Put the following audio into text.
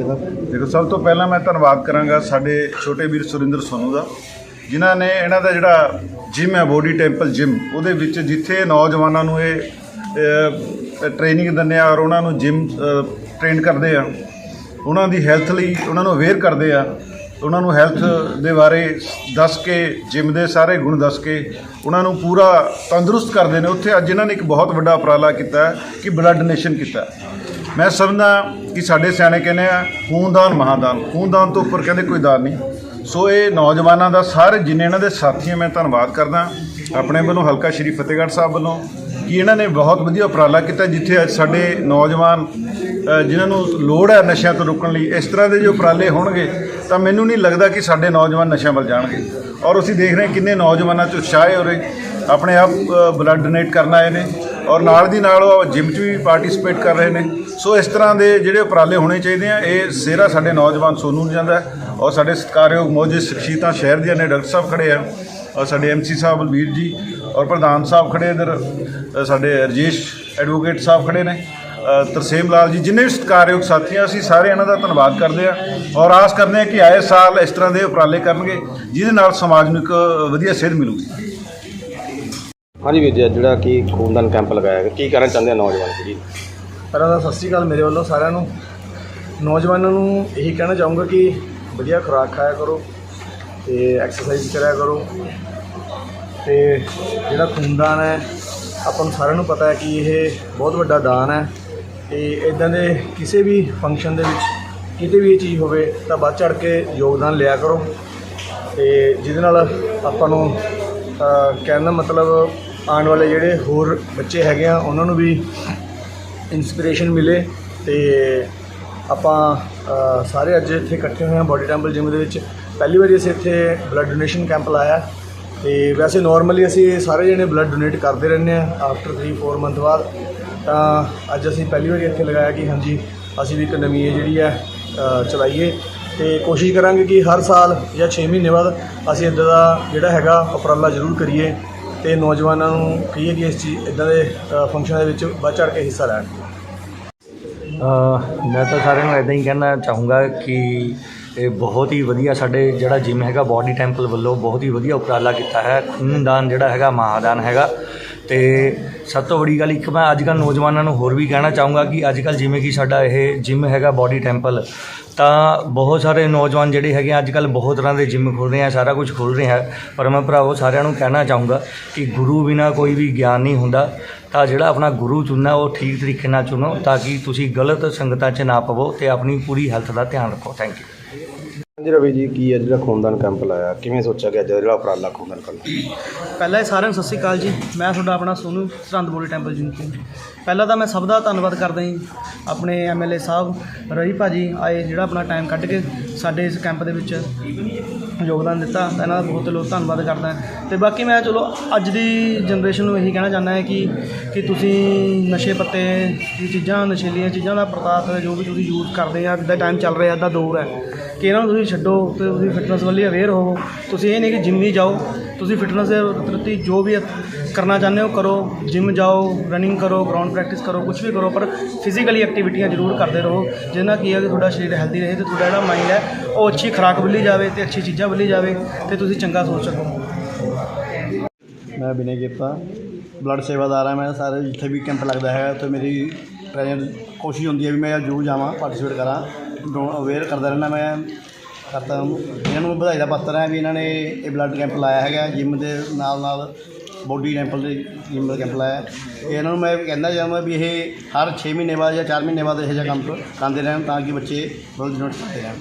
ਆਪਣੇ ਸਾਹਿਬ ਦੇਖੋ, ਸਭ ਤੋਂ ਪਹਿਲਾਂ ਮੈਂ ਧੰਨਵਾਦ ਕਰਾਂਗਾ ਸਾਡੇ ਛੋਟੇ ਵੀਰ ਸੁਰਿੰਦਰ ਸੋਨੂ ਦਾ, ਜਿਨ੍ਹਾਂ ਨੇ ਇਹਨਾਂ ਦਾ ਜਿਹੜਾ ਜਿਮ ਹੈ ਬੋਡੀ ਟੈਂਪਲ ਜਿਮ ਉਹਦੇ ਵਿੱਚ ਜਿੱਥੇ ਨੌਜਵਾਨਾਂ ਨੂੰ ਇਹ ਟ੍ਰੇਨਿੰਗ ਦਿੰਦੇ ਆ ਔਰ ਉਹਨਾਂ ਨੂੰ ਜਿਮ ਟ੍ਰੇਨ ਕਰਦੇ ਆ, ਉਹਨਾਂ ਦੀ ਹੈਲਥ ਲਈ ਉਹਨਾਂ ਨੂੰ ਅਵੇਅਰ ਕਰਦੇ ਆ, ਉਹਨਾਂ ਨੂੰ ਹੈਲਥ ਦੇ ਬਾਰੇ ਦੱਸ ਕੇ ਜਿਮ ਦੇ ਸਾਰੇ ਗੁਣ ਦੱਸ ਕੇ, ਉਹਨਾਂ ਨੂੰ ਪੂਰਾ ਤੰਦਰੁਸਤ ਕਰਦੇ ਨੇ। ਉੱਥੇ ਅੱਜ ਇਹਨਾਂ ਨੇ ਇੱਕ ਬਹੁਤ ਵੱਡਾ ਉਪਰਾਲਾ ਕੀਤਾ ਕਿ ਬਲੱਡ ਡੋਨੇਸ਼ਨ ਕੀਤਾ ਮੈਂ ਸਮਝਦਾ ਕਿ ਸਾਡੇ ਸਿਆਣੇ ਕਹਿੰਦੇ ਆ ਖੂਨਦਾਨ ਮਹਾਦਾਨ। ਖੂਨਦਾਨ ਤੋਂ ਉੱਪਰ ਕਹਿੰਦੇ ਕੋਈ ਦਾਨ ਨਹੀਂ। ਸੋ ਇਹ ਨੌਜਵਾਨਾਂ ਦਾ ਸਾਰੇ ਜਿੰਨੇ ਇਹਨਾਂ ਦੇ ਸਾਥੀ ਆ ਮੈਂ ਧੰਨਵਾਦ ਕਰਦਾ। ਆਪਣੇ ਵੱਲੋਂ ਹਲਕਾ ਸ਼੍ਰੀ ਫਤਿਹਗੜ੍ਹ ਸਾਹਿਬ ਵੱਲੋਂ ਕਿ ਇਹਨਾਂ ਨੇ ਬਹੁਤ ਵਧੀਆ ਉਪਰਾਲਾ ਕੀਤਾ ਜਿੱਥੇ ਅੱਜ ਸਾਡੇ ਨੌਜਵਾਨ ਅ, ਜਿਨ੍ਹਾਂ ਨੂੰ ਲੋੜ ਹੈ ਨਸ਼ਿਆਂ ਤੋਂ ਰੁਕਣ ਲਈ ਇਸ ਤਰ੍ਹਾਂ ਦੇ ਜੋ ਉਪਰਾਲੇ ਹੋਣਗੇ ਤਾਂ ਮੈਨੂੰ ਨਹੀਂ ਲੱਗਦਾ ਕਿ ਸਾਡੇ ਨੌਜਵਾਨ ਨਸ਼ਿਆਂ ਵੱਲ ਜਾਣਗੇ। ਔਰ ਅਸੀਂ ਦੇਖ ਰਹੇ ਕਿੰਨੇ ਨੌਜਵਾਨਾਂ 'ਚ ਉਤਸ਼ਾਹ ਹੈ ਔਰ ਆਪਣੇ ਆਪ ਬਲੱਡ ਡੋਨੇਟ ਕਰਨ ਆਏ ਨੇ। ਔਰ ਨਾਲ ਦੀ ਨਾਲ ਉਹ ਜਿਮ 'ਚ ਵੀ ਪਾਰਟਿਸਿਪੇਟ ਕਰ ਰਹੇ ਨੇ। ਸੋ ਇਸ ਤਰ੍ਹਾਂ ਦੇ ਜਿਹੜੇ ਉਪਰਾਲੇ ਹੋਣੇ ਚਾਹੀਦੇ ਆ, ਇਹ ਸਿਹਰਾ ਸਾਡੇ ਨੌਜਵਾਨ ਸੋਨੂ ਨੂੰ ਜਾਂਦਾ ਔਰ ਸਾਡੇ ਸਤਿਕਾਰਯੋਗ ਮੌਜੂਦ ਸ਼ਖਸੀਅਤਾਂ ਸ਼ਹਿਰ ਦੀਆਂ ਨੇ, ਡਾਕਟਰ ਸਾਹਿਬ ਖੜੇ ਆ ਔਰ ਸਾਡੇ ਐਮਸੀ ਸਾਹਿਬ ਬਲਵੀਰ ਜੀ ਔਰ ਪ੍ਰਧਾਨ ਸਾਹਿਬ ਖੜੇ ਇਧਰ ਸਾਡੇ ਰਜੇਸ਼ ਐਡਵੋਕੇਟ ਸਾਹਿਬ ਖੜੇ ਨੇ ਤਰਸੇਮ ਲਾਲ ਜੀ, ਜਿੰਨੇ ਵੀ ਸਤਿਕਾਰਯੋਗ ਸਾਥੀ ਆ ਅਸੀਂ ਸਾਰੇ ਇਹਨਾਂ ਦਾ ਧੰਨਵਾਦ ਕਰਦੇ ਆ ਔਰ ਆਸ ਕਰਦੇ ਆ ਕਿ ਆਏ ਸਾਲ ਇਸ ਤਰ੍ਹਾਂ ਦੇ ਉਪਰਾਲੇ ਕਰਨਗੇ, ਜਿਹਦੇ ਨਾਲ ਸਮਾਜ ਨੂੰ ਇੱਕ ਵਧੀਆ ਸੇਧ ਮਿਲੂਗੀ। ਹਾਂਜੀ ਵੀਰ ਜੀ ਜਿਹੜਾ ਕਿ ਖੂਨਦਾਨ ਕੈਂਪ ਲਗਾਇਆ ਗਿਆ, ਕੀ ਕਹਿਣਾ ਚਾਹੁੰਦੇ ਆ ਨੌਜਵਾਨ ਪੀੜ੍ਹੀ ਪਹਿਲਾਂ ਤਾਂ ਸਤਿ ਸ਼੍ਰੀ ਅਕਾਲ ਮੇਰੇ ਵੱਲੋਂ ਸਾਰਿਆਂ ਨੂੰ। ਨੌਜਵਾਨਾਂ ਨੂੰ ਇਹੀ ਕਹਿਣਾ ਚਾਹੂੰਗਾ ਕਿ ਵਧੀਆ ਖੁਰਾਕ ਖਾਇਆ ਕਰੋ ਤੇ ਐਕਸਰਸਾਈਜ਼ ਕਰਿਆ ਕਰੋ। ਤੇ ਜਿਹੜਾ ਖੂਨਦਾਨ ਹੈ, ਆਪਾਂ ਨੂੰ ਸਾਰਿਆਂ ਨੂੰ ਪਤਾ ਹੈ ਕਿ ਇਹ ਬਹੁਤ ਵੱਡਾ ਦਾਨ ਹੈ। ਤੇ ਇਦਾਂ ਦੇ ਕਿਸੇ ਵੀ ਫੰਕਸ਼ਨ ਦੇ ਵਿੱਚ ਕਿਤੇ ਵੀ ਇਹ ਚੀਜ਼ ਹੋਵੇ ਤਾਂ ਵੱਧ ਚੜ ਕੇ ਯੋਗਦਾਨ ਲਿਆ ਕਰੋ। ਤੇ ਜਿਹਦੇ ਨਾਲ ਆਪਾਂ ਨੂੰ ਕਹਿਣ ਦਾ ਮਤਲਬ ਆਉਣ ਵਾਲੇ ਜਿਹੜੇ ਹੋਰ ਬੱਚੇ ਹੈਗੇ ਆ, ਉਹਨਾਂ ਨੂੰ ਵੀ ਇਨਸਪੀਰੇਸ਼ਨ ਮਿਲੇ ਤੇ ਆਪਾਂ ਸਾਰੇ ਅੱਜ ਇੱਥੇ ਇਕੱਠੇ ਹੋਏ ਹਾਂ ਬੋਡੀ ਟੈਂਪਲ ਜਿਮ ਦੇ ਵਿੱਚ। ਪਹਿਲੀ ਵਾਰੀ ਅਸੀਂ ਇੱਥੇ ਬਲੱਡ ਡੋਨੇਸ਼ਨ ਕੈਂਪ ਲਾਇਆ ਤੇ ਵੈਸੇ ਨਾਰਮਲੀ ਅਸੀਂ ਸਾਰੇ ਜਣੇ ਬਲੱਡ ਡੋਨੇਟ ਕਰਦੇ ਰਹਿੰਦੇ ਆ ਆਫਟਰ 3-4 ਮੰਥ ਬਾਅਦ। ਤਾਂ ਅੱਜ ਅਸੀਂ ਪਹਿਲੀ ਵਾਰੀ ਇੱਥੇ ਲਗਾਇਆ ਕਿ ਹਾਂਜੀ, ਅਸੀਂ ਵੀ ਇੱਕ ਨਵੀਂ ਇਹ ਜਿਹੜੀ ਹੈ ਚਲਾਈਏ। ਤੇ ਕੋਸ਼ਿਸ਼ ਕਰਾਂਗੇ ਕਿ ਹਰ ਸਾਲ ਜਾਂ 6 ਮਹੀਨੇ ਬਾਅਦ ਅਸੀਂ ਇੱਦਾਂ ਦਾ ਜਿਹੜਾ ਹੈਗਾ ਉਪਰਾਲਾ ਜ਼ਰੂਰ ਕਰੀਏ। ਤੇ ਨੌਜਵਾਨਾਂ ਨੂੰ ਕਹੀਏ ਕਿ ਇਸ ਚੀਜ਼ ਇਦਾਂ ਦੇ ਫੰਕਸ਼ਨਾਂ ਦੇ ਵਿੱਚ ਵੱਧ ਚੜ੍ਹ ਕੇ ਹਿੱਸਾ ਲੈਣ? ਮੈਂ ਤਾਂ ਸਾਰਿਆਂ ਨੂੰ ਇਦਾਂ ਹੀ ਕਹਿਣਾ ਚਾਹੂੰਗਾ ਕਿ ਇਹ ਬਹੁਤ ਹੀ ਵਧੀਆ ਸਾਡੇ ਜਿਹੜਾ ਜਿਮ ਹੈਗਾ ਬਾਡੀ ਟੈਂਪਲ ਵੱਲੋਂ ਬਹੁਤ ਹੀ ਵਧੀਆ ਉਪਰਾਲਾ ਕੀਤਾ ਹੈ। ਖੂਨਦਾਨ ਜਿਹੜਾ ਹੈਗਾ, ਮਹਾਦਾਨ ਹੈਗਾ। ਤੇ ਸਭ ਤੋਂ ਵੱਡੀ ਗੱਲ ਇੱਕ ਮੈਂ ਅੱਜ ਕੱਲ੍ਹ ਨੌਜਵਾਨਾਂ ਨੂੰ ਹੋਰ ਵੀ ਕਹਿਣਾ ਚਾਹੂੰਗਾ ਕਿ ਅੱਜ ਕੱਲ੍ਹ ਜਿਵੇਂ ਕਿ ਸਾਡਾ ਇਹ ਜਿਮ ਹੈਗਾ ਬਾਡੀ ਟੈਂਪਲ ਤਾਂ ਬਹੁਤ ਸਾਰੇ ਨੌਜਵਾਨ ਜਿਹੜੇ ਹੈਗੇ ਆ, ਅੱਜ ਕੱਲ੍ਹ ਬਹੁਤ ਤਰ੍ਹਾਂ ਦੇ ਜਿਮ ਖੁੱਲ ਰਹੇ ਆ ਸਾਰਾ ਕੁਝ ਖੁੱਲ ਰਹੇ ਹੈ ਪਰ ਮੈਂ ਭਰਾਵੋ ਸਾਰਿਆਂ ਨੂੰ ਕਹਿਣਾ ਚਾਹੂੰਗਾ ਕਿ ਗੁਰੂ ਬਿਨਾ ਕੋਈ ਵੀ ਗਿਆਨ ਨਹੀਂ ਹੁੰਦਾ ਤਾਂ ਜਿਹੜਾ ਆਪਣਾ ਗੁਰੂ ਚੁਣਨਾ ਉਹ ਠੀਕ ਤਰੀਕੇ ਨਾਲ ਚੁਣੋ ਤਾਂ ਕਿ ਤੁਸੀਂ ਗਲਤ ਸੰਗਤਾਂ 'ਚ ਨਾ ਪਵੋ ਤੇ ਆਪਣੀ ਪੂਰੀ ਹੈਲਥ ਦਾ ਧਿਆਨ ਰੱਖੋ। ਥੈਂਕ ਯੂ ਹਾਂਜੀ ਰਵੀ ਜੀ, ਕੀ ਹੈ ਜਿਹੜਾ ਖੂਨਦਾਨ ਕੈਂਪ ਲਾਇਆ? ਕਿਵੇਂ ਸੋਚਿਆ ਗਿਆ ਜਿਹੜਾ ਉਪਰਾਲਾ ਖੂਨਦਾਨ ਕਰਨਾ? ਪਹਿਲਾਂ ਇਹ ਸਾਰਿਆਂ ਨੂੰ ਸਤਿ ਸ਼੍ਰੀ ਅਕਾਲ ਜੀ। ਮੈਂ ਤੁਹਾਡਾ ਆਪਣਾ ਸੋਨੂ, ਸਰਹੰਦ ਬੋਲੀ ਟੈਂਪਲ ਜੀ। ਪਹਿਲਾਂ ਤਾਂ ਮੈਂ ਸਭ ਦਾ ਧੰਨਵਾਦ ਕਰਦਾ ਜੀ। ਆਪਣੇ ਐਮਐਲਏ ਸਾਹਿਬ, ਰਵੀ ਭਾਜੀ ਆਏ ਜਿਹੜਾ ਆਪਣਾ ਟਾਈਮ ਕੱਢ ਕੇ ਸਾਡੇ ਇਸ ਕੈਂਪ ਦੇ ਵਿੱਚ। ਯੋਗਦਾਨ ਦਿੱਤਾ ਤਾਂ ਇਹਨਾਂ ਦਾ ਬਹੁਤ ਲੋਕ ਧੰਨਵਾਦ ਕਰਦਾ। ਤੇ ਬਾਕੀ ਮੈਂ ਚਲੋ ਅੱਜ ਦੀ ਜਨਰੇਸ਼ਨ ਨੂੰ ਇਹੀ ਕਹਿਣਾ ਚਾਹੁੰਦਾ ਹੈ ਕਿ ਕਿ ਤੁਸੀਂ ਨਸ਼ੇ ਪੱਤੇ ਦੀ ਚੀਜ਼ਾਂ, ਨਸ਼ੀਲੀਆਂ ਚੀਜ਼ਾਂ ਦਾ ਪ੍ਰਤਾਪ ਜੋ ਵੀ ਤੁਸੀਂ ਯੂਜ਼ ਕਰਦੇ ਆ ਅੱਜ ਦਾ ਟਾਈਮ ਚੱਲ ਰਿਹਾ ਅੱਜ ਦਾ ਦੌਰ ਹੈ। ਕਿ ਇਹਨਾਂ ਨੂੰ ਤੁਸੀਂ ਛੱਡੋ, ਤੇ ਤੁਸੀਂ ਫਿਟਨੈਸ ਵੱਲ ਅਵੇਅਰ ਹੋਵੋ। ਤੁਸੀਂ ਇਹ ਨਹੀਂ ਕਿ ਜਿੰਮ ਹੀ ਜਾਓ। ਤੁਸੀਂ ਫਿਟਨੈਸ ਦੇ ਪ੍ਰਤੀ ਜੋ ਵੀ ਕਰਨਾ ਚਾਹੁੰਦੇ ਹੋ ਕਰੋ ਜਿਮ ਜਾਓ ਰਨਿੰਗ ਕਰੋ ਗਰਾਊਂਡ ਪ੍ਰੈਕਟਿਸ ਕਰੋ ਕੁਝ ਵੀ ਕਰੋ, ਪਰ ਫਿਜ਼ੀਕਲੀ ਐਕਟੀਵਿਟੀਆਂ ਜ਼ਰੂਰ ਕਰਦੇ ਰਹੋ ਜਿਹਦੇ ਨਾਲ ਕੀ ਹੈ ਕਿ ਤੁਹਾਡਾ ਸਰੀਰ ਹੈਲਦੀ ਰਹੇ ਤੇ ਤੁਹਾਡਾ ਜਿਹੜਾ ਮਾਈਂਡ ਹੈ, ਉਹ ਅੱਛੀ ਖੁਰਾਕ ਬੁੱਲੀ ਜਾਵੇ ਤੇ ਅੱਛੀ ਚੀਜ਼ਾਂ ਵੱਲੀ ਜਾਵੇ ਤੇ ਤੁਸੀਂ ਚੰਗਾ ਸੋਚ ਸਕੋ। ਮੈਂ ਬਿਨੇ ਕੀਤਾ ਬਲੱਡ ਸੇਵਾਦਾਰ ਹਾਂ, ਮੈਂ ਸਾਰੇ ਜਿੱਥੇ ਵੀ ਕੈਂਪ ਲੱਗਦਾ ਹੈ ਉੱਥੇ ਮੇਰੀ ਪ੍ਰੈਜ਼ੈਂਟ ਕੋਸ਼ਿਸ਼ ਹੁੰਦੀ ਹੈ ਵੀ ਮੈਂ ਜ਼ਰੂਰ ਜਾਵਾਂ ਪਾਰਟਿਸਿਪੇਟ ਕਰਾਂ ਅਵੇਅਰ ਕਰਦਾ ਰਹਿਣਾ ਮੈਂ। ਕਰਤਾ। ਇਹਨਾਂ ਨੂੰ ਵਧਾਈ ਦਾ ਪਾਤਰ ਹੈ ਵੀ ਇਹਨਾਂ ਨੇ ਇਹ ਬਲੱਡ ਕੈਂਪ ਲਾਇਆ ਹੈਗਾ ਜਿਮ ਦੇ ਨਾਲ ਨਾਲ ਬੋਡੀ ਟੈਂਪਲ ਦੇ ਜਿਮ ਦਾ ਕੈਂਪ ਲਾਇਆ। ਇਹ ਇਹਨਾਂ ਨੂੰ ਮੈਂ ਕਹਿੰਦਾ ਜਾਵਾਂ ਵੀ ਇਹ ਹਰ 6 ਮਹੀਨੇ ਬਾਅਦ ਜਾਂ 4 ਮਹੀਨੇ ਬਾਅਦ ਇਹੋ ਜਿਹਾ ਕੰਮ ਕਰਦੇ ਰਹਿਣ ਤਾਂ ਕਿ ਬੱਚੇ ਬਲੱਡ ਡੋਨੇਟ ਕਰਦੇ ਰਹਿਣ।